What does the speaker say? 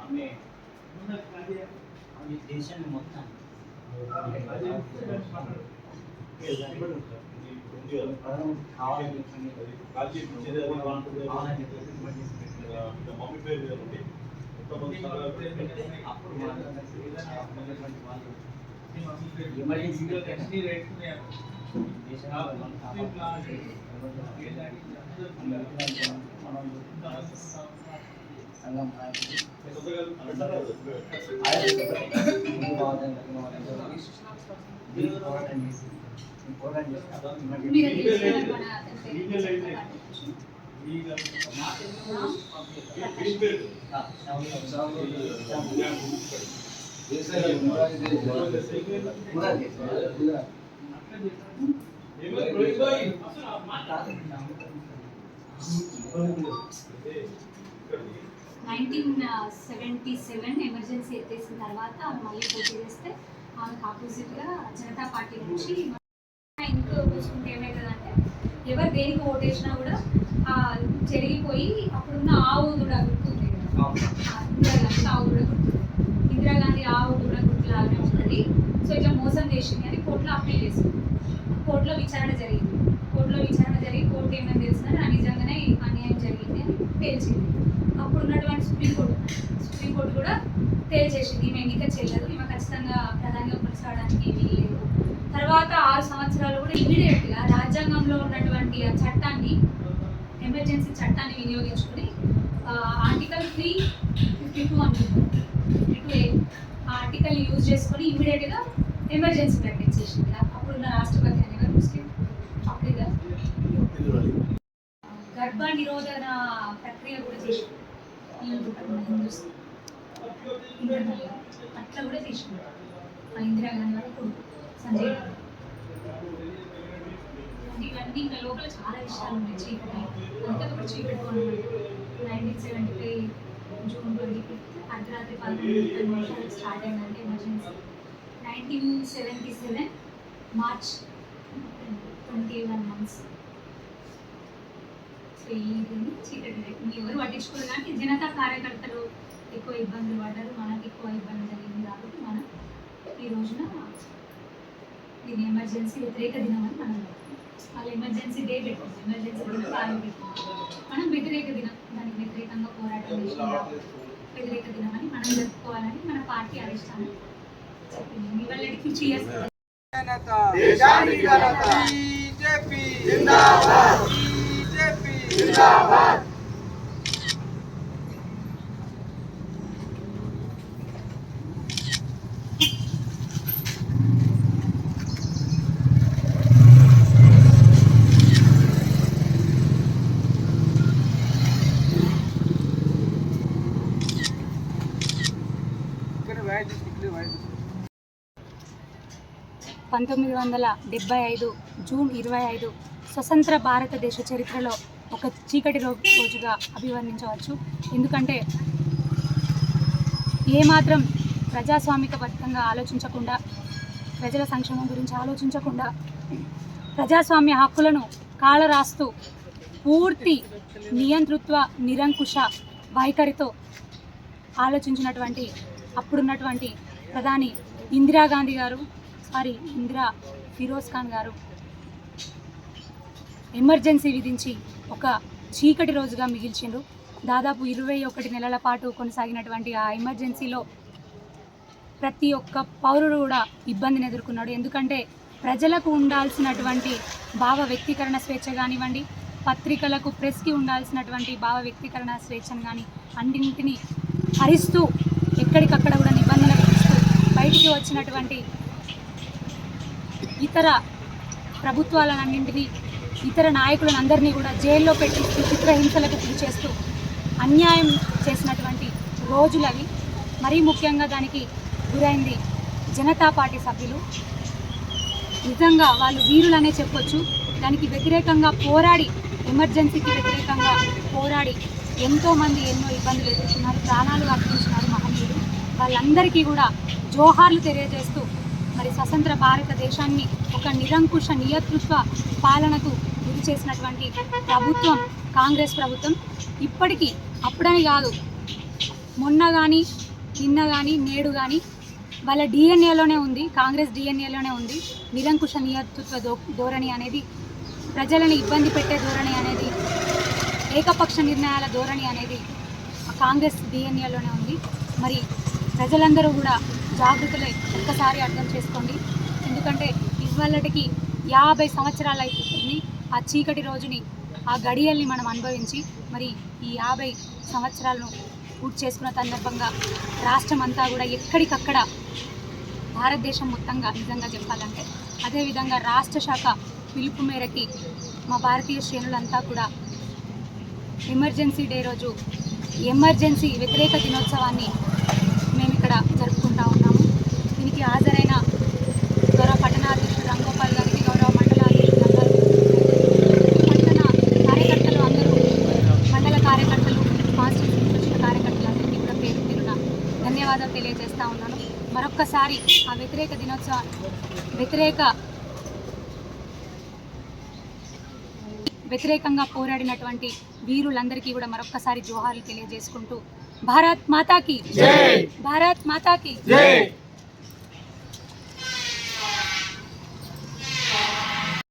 ఆమె ఆమె దేశాన్ని మొత్తం మమ్మీ పేరు ఉంది ఎమర్జెన్సీలో కష్టం రేట్ ఎమర్జెన్సీ దేశంలో మనం నైన్టీన్ సెవెంటీ సెవెన్ ఎమర్జెన్సీ ఎత్తేసిన తర్వాత ఆమె మళ్ళీ పోటీ చేస్తే ఆమెకు ఆపోజిట్గా జనతా పార్టీ నుంచి ఇంట్లో చూసుకుంటే ఏమవుతుందంటే ఎవరు దేనికి ఓటేసినా కూడా ఆ చెరిగిపోయి అప్పుడున్న ఆవు కూడా గుర్తుంది. ఇందిరాగాంధీ ఆవు కూడా గుర్తుంది. ఇందిరాగాంధీ ఆవు కూడా గుర్తులాగానే ఉంటుంది. సో ఇట్లా మోసం చేసింది అని కోర్టులో అప్పీల్ చేసింది. కోర్టులో విచారణ జరిగింది. కోర్టులో విచారణ జరిగి కోర్టు ఏమని తెలిసినా నిజంగానే అన్యాయం జరిగింది అని తేల్చింది. అప్పుడు ఉన్నటువంటి సుప్రీంకోర్టు సుప్రీంకోర్టు కూడా తేల్చేసింది. ఈమె ఎన్నిక చేయలేదు. ఈమె ఖచ్చితంగా ప్రధానిగా కొనసాగడానికి ఏమీ లేదు. తర్వాత ఆరు సంవత్సరాలు కూడా ఇమీడియట్గా రాజ్యాంగంలో ఉన్నటువంటి ఆ చట్టాన్ని ఎమర్జెన్సీ చట్టాన్ని వినియోగించుకుని ఆర్టికల్ త్రీ ఫిఫ్టీ టూ అనుకుంటాం ఫిఫ్టీ టూ ఏ. ఆ ఆర్టికల్ని యూజ్ చేసుకొని ఇమీడియట్గా ఎమర్జెన్సీ ప్రకటించేసింది. అప్పుడున్న రాష్ట్రపతి నిరోధన ప్రక్రియ కూడా చేసింది. అట్లా కూడా చేసింది. ఆ ఇందిరాగాంధీ వాళ్ళ కొడుకు సంజయ్ ఇవన్నీ ఇంకా లోపల చాలా విషయాలు ఉన్నాయి చీకటి. అంతా కూడా చీకటి nineteen seventy three June twenty fifth అర్ధరాత్రి పదకొండు నిమిషాలు స్టార్ట్ అయిందంటే emergency. Nineteen seventy seven March twenty one months. So చీకటి ఎవరు పట్టించుకోరు కానీ జనతా కార్యకర్తలు ఎక్కువ ఇబ్బందులు పడ్డారు మనకి ఎక్కువ ఇబ్బంది జరిగింది కాబట్టి మనం ఈ రోజున దీన్ని ఎమర్జెన్సీ వ్యతిరేక దినం అని మనం వాళ్ళు ఎమర్జెన్సీ డే పెట్టారు ఎమర్జెన్సీ దినం వాళ్ళు పెట్టారు మనం వ్యతిరేక దినం దానికి వ్యతిరేకంగా పోరాటం చేసిన వ్యతిరేక దినం అని మనం జరుపుకోవాలని మన పార్టీ అధిష్టానం చెప్పింది ఇవాళకి చేయాలి పంతొమ్మిది వందల డెబ్బై ఐదు జూన్ ఇరవై ఐదు స్వతంత్ర భారతదేశ చరిత్రలో ఒక చీకటి రో- రోజుగా అభివర్ణించవచ్చు. ఎందుకంటే ఏమాత్రం ప్రజాస్వామికబద్ధంగా ఆలోచించకుండా ప్రజల సంక్షేమం గురించి ఆలోచించకుండా ప్రజాస్వామ్య హక్కులను కాలరాస్తూ పూర్తి నియంతృత్వ నిరంకుశ వైఖరితో ఆలోచించినటువంటి అప్పుడున్నటువంటి ప్రధాని ఇందిరాగాంధీ గారు సారీ ఇందిరా ఫిరోజ్ ఖాన్ గారు ఎమర్జెన్సీ విధించి ఒక చీకటి రోజుగా మిగిల్చిండ్రు. దాదాపు ఇరవై ఒకటి నెలల పాటు కొనసాగినటువంటి ఆ ఎమర్జెన్సీలో ప్రతి ఒక్క పౌరుడు కూడా ఇబ్బందిని ఎదుర్కొన్నాడు. ఎందుకంటే ప్రజలకు ఉండాల్సినటువంటి భావ వ్యక్తీకరణ స్వేచ్ఛ కానివ్వండి పత్రికలకు ప్రెస్కి ఉండాల్సినటువంటి భావ వ్యక్తీకరణ స్వేచ్ఛను కానీ అన్నింటినీ హరిస్తూ ఎక్కడికక్కడ కూడా నిబంధన విధిస్తూ బయటికి వచ్చినటువంటి ఇతర ప్రభుత్వాలన్నింటినీ ఇతర నాయకులను అందరినీ కూడా జైల్లో పెట్టి చిత్రహింసలకు గురి చేస్తూ అన్యాయం చేసినటువంటి రోజులవి మరీ ముఖ్యంగా దానికి గురైంది జనతా పార్టీ సభ్యులు. నిజంగా వాళ్ళు వీరులనే చెప్పొచ్చు. దానికి వ్యతిరేకంగా పోరాడి ఎమర్జెన్సీకి వ్యతిరేకంగా పోరాడి ఎంతోమంది ఎన్నో ఇబ్బందులు ఎదుర్కొన్నారు ప్రాణాలు అర్పించినారు మహనీయులు. వాళ్ళందరికీ కూడా జోహార్లు తెలియజేస్తూ మరి స్వతంత్ర భారతదేశాన్ని ఒక నిరంకుశ నియతృత్వ పాలనకు గురి చేసినటువంటి ప్రభుత్వం కాంగ్రెస్ ప్రభుత్వం ఇప్పటికీ అప్పుడని కాదు మొన్న కానీ నిన్న కానీ నేడు కానీ వాళ్ళ డిఎన్ఏలోనే ఉంది కాంగ్రెస్ డిఎన్ఏలోనే ఉంది. నిరంకుశ నియతృత్వ ధోరణి అనేది ప్రజలను ఇబ్బంది పెట్టే ధోరణి అనేది ఏకపక్ష నిర్ణయాల ధోరణి అనేది కాంగ్రెస్ డిఎన్ఏలోనే ఉంది. మరి ప్రజలందరూ కూడా జాగ్రత్తలే ఒక్కసారి అర్థం చేసుకోండి. ఎందుకంటే ఇవాళకి యాభై సంవత్సరాలు అయిపోతుంది ఆ చీకటి రోజుని ఆ గడియల్ని మనం అనుభవించి మరి ఈ యాభై సంవత్సరాలను పూర్తి చేసుకున్న సందర్భంగా రాష్ట్రం అంతా కూడా ఎక్కడికక్కడ భారతదేశం మొత్తంగా నిజంగా చెప్పాలంటే అదేవిధంగా రాష్ట్ర శాఖ పిలుపు మేరకి మా భారతీయ శ్రేణులంతా కూడా ఎమర్జెన్సీ డే రోజు ఎమర్జెన్సీ వ్యతిరేక దినోత్సవాన్ని మేము ఇక్కడ జరుపుకుంటా ఉన్నాం. తెలియజేస్తా ఉన్నాను. మరొక్కసారి ఆ వ్యతిరేక దినోత్సవం వ్యతిరేక వ్యతిరేకంగా పోరాడినటువంటి వీరులందరికీ కూడా మరొక్కసారి జోహార్లు తెలియజేసుకుంటూ భారత్ మాతాకి భారత్ మాతాకి